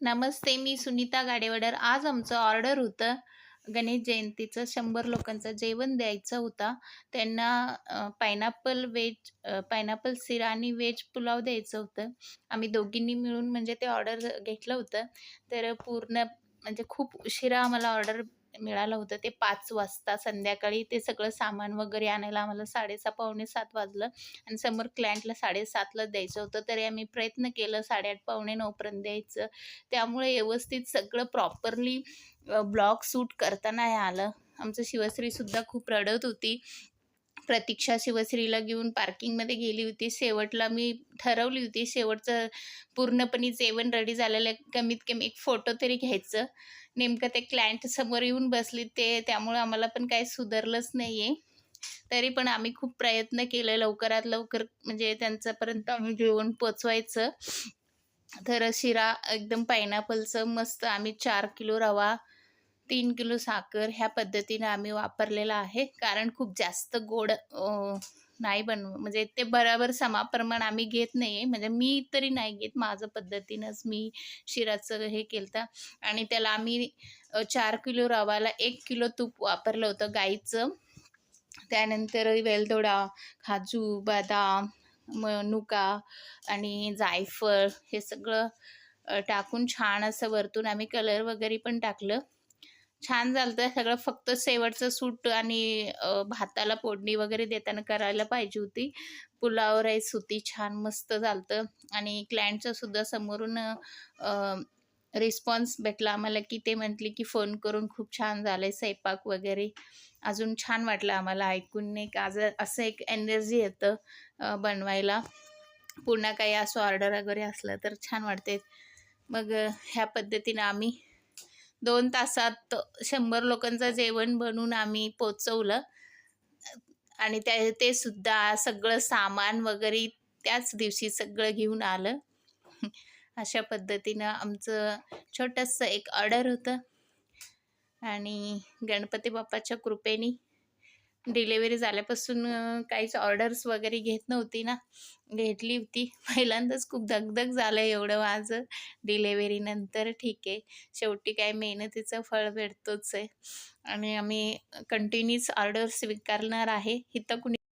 नमस्ते मी सुनीता गाडेवडर. आज आमचं ऑर्डर होतं गणेश जयंतीचं. शंभर लोकांचं जेवण द्यायचं होता. त्यांना पायनॅपल वेज पायनॅपल सिरा आणि वेज पुलाव द्यायचं होतं. आम्ही दोघींनी मिळून म्हणजे ते ऑर्डर घेतलं होतं. तर पूर्ण म्हणजे खूप उशिरा आम्हाला ऑर्डर मिळालं होतं. ते पाच वाजता संध्याकाळी ते सगळं सामान वगैरे आणायला आम्हाला साडेसहा पावणे सात वाजलं. आणि समोर क्लायंटला साडेसातला द्यायचं होतं. तरी आम्ही प्रयत्न केलं साडेआठ पावणे नऊपर्यंत द्यायचं. त्यामुळे व्यवस्थित सगळं प्रॉपरली ब्लॉग सूट करता नाही आलं. आमचं शिवश्रीसुद्धा खूप रडत होती. प्रतीक्षा शिवश्रीला घेऊन पार्किंगमध्ये गेली होती. शेवटला मी ठरवली होती. शेवटचं पूर्णपणे जेवण रेडी झालेलं कमीत कमी एक फोटो तरी घ्यायचं. नेमकं ते क्लायंट समोर येऊन बसली. ते त्यामुळं आम्हाला पण काही सुधारलंच नाही आहे तरी पण आम्ही खूप प्रयत्न केले लवकरात लवकर म्हणजे त्यांच्यापर्यंत आम्ही जेवण पोचवायचं. तर शिरा एकदम पायनॅपलचं मस्त आम्ही चार किलो रवा तीन किलो साखर ह्या पद्धतीनं आम्ही वापरलेला आहे. कारण खूप जास्त गोड नाही बनव म्हणजे ते बरोबर समाप्रमाण आम्ही घेत नाही आहे म्हणजे मी तरी नाही घेत माझं पद्धतीनंच मी शिराचं हे केलं आणि त्याला आम्ही चार किलो रवाला एक किलो तूप वापरलं होतं गाईचं. त्यानंतर वेलदोडा काजू बदाम मनुका आणि जायफळ हे सगळं टाकून छान असं वरतून आम्ही कलर वगैरे पण टाकलं. छान झालं सगळं फक्त शेवटचं सूट आणि भाताला फोडणी वगैरे देताना करायला पाहिजे होती. पुलाव राईस होती छान मस्त झालं आणि क्लायंटचं सुद्धा समोरून रिस्पॉन्स भेटला आम्हाला की ते म्हटले की फोन करून खूप छान झालं आहे स्वयंपाक वगैरे. अजून छान वाटलं आम्हाला ऐकून एक आज असं एक एनर्जी येतं बनवायला. पुन्हा काही असं ऑर्डर वगैरे असलं तर छान वाटते मग ह्या पद्धतीनं आम्ही दोन तासात शंभर लोकांचं जेवण बनवून आम्ही पोचवलं. आणि त्या ते सुद्धा सगळं सामान वगैरे त्याच दिवशी सगळं घेऊन आलं. अशा पद्धतीनं आमचं छोटंसं एक ऑर्डर होतं. आणि गणपती बाप्पाच्या कृपेने डिलेवरी झाल्यापासून काहीच ऑर्डर्स वगैरे घेत नव्हती ना. घेतली होती. पहिल्यांदाच खूप दगदग झालं एवढं माझं डिलेवरीनंतर ठीक आहे. शेवटी काय मेहनतीचं फळ भेटतोच आहे. आणि आम्ही कंटिन्यूच ऑर्डर स्वीकारणार आहे. इथं कुणी